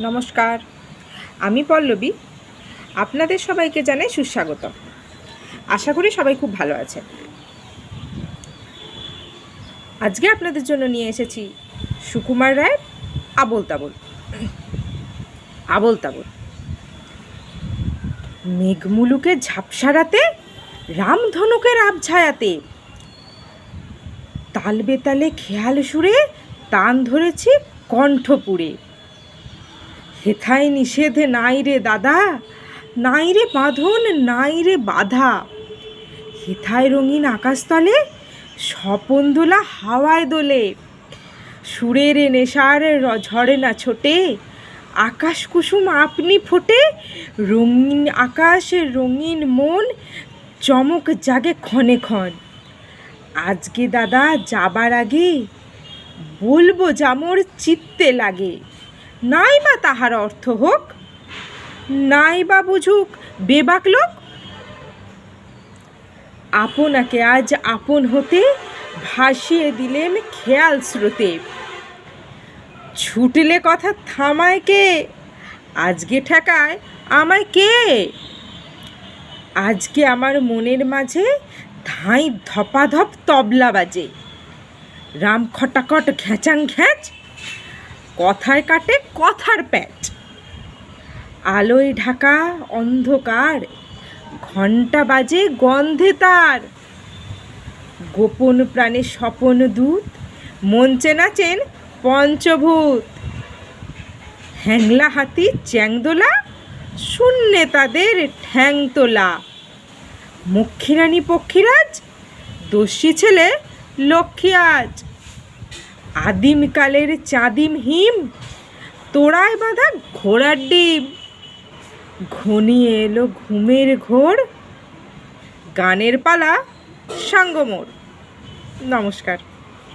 নমস্কার, আমি পল্লবী। আপনাদের সবাইকে জানাই সুস্বাগত। আশা করি সবাই খুব ভালো আছে আজকে আপনাদের জন্য নিয়ে এসেছি সুকুমার রায়ের আবোল তাবোল। আবোল তাবোল। মেঘমুলুকে ঝাপসারাতে, রামধনুকের আবছায়াতে। তাল বেতালে খেয়াল সুরে তান ধরেছি কণ্ঠপুরে। হেথায় নিষেধ নাই রে দাদা, নাই রে বাঁধন, নাই রে বাধা। হেথায় রঙিন আকাশতলে স্বপন দোলা হাওয়ায় দোলে। সুরের নেশার ঝরে না ছোটে, আকাশ কুসুম আপনি ফোটে। রঙিন আকাশ, রঙিন মন, চমক জাগে ক্ষণে ক্ষণ। আজকে দাদা, যাবার আগে বলব যামর চিত্তে লাগে। নাই বা তাহার অর্থ হোক নাই বা বুঝুক, বেবাক লোক। আপনাকে আজ আপন হতে ভাসিয়ে দিলেম খেয়াল স্রোতে। ছুটলে কথা থামায় কে? আজকে ঠেকায় আমায় কে? আজকে আমার মনের মাঝে ধাঁই ধপাধপ তবলা বাজে। রাম খটাকট ঘ্যাচাং ঘ্যাচ কথায় কাটে কথার প্যাট। আলোয় ঢাকা অন্ধকার ঘণ্টা বাজে গন্ধে তার। গোপন প্রাণে স্বপন দূত মঞ্চে নাচেন পঞ্চভূত। হ্যাংলা হাতি চ্যাংদোলা, শূন্যে তাদের ঠ্যাং তোলা মক্ষীরানী পক্ষীরাজ দস্যি ছেলে লক্ষ্মী আজ আদিমকালের চাঁদিম হিম, তোড়ায় বাঁধা ঘোড়ার ডিম। ঘনিয়ে এলো ঘুমের ঘোর, গানের পালা সাঙ্গমোর। নমস্কার।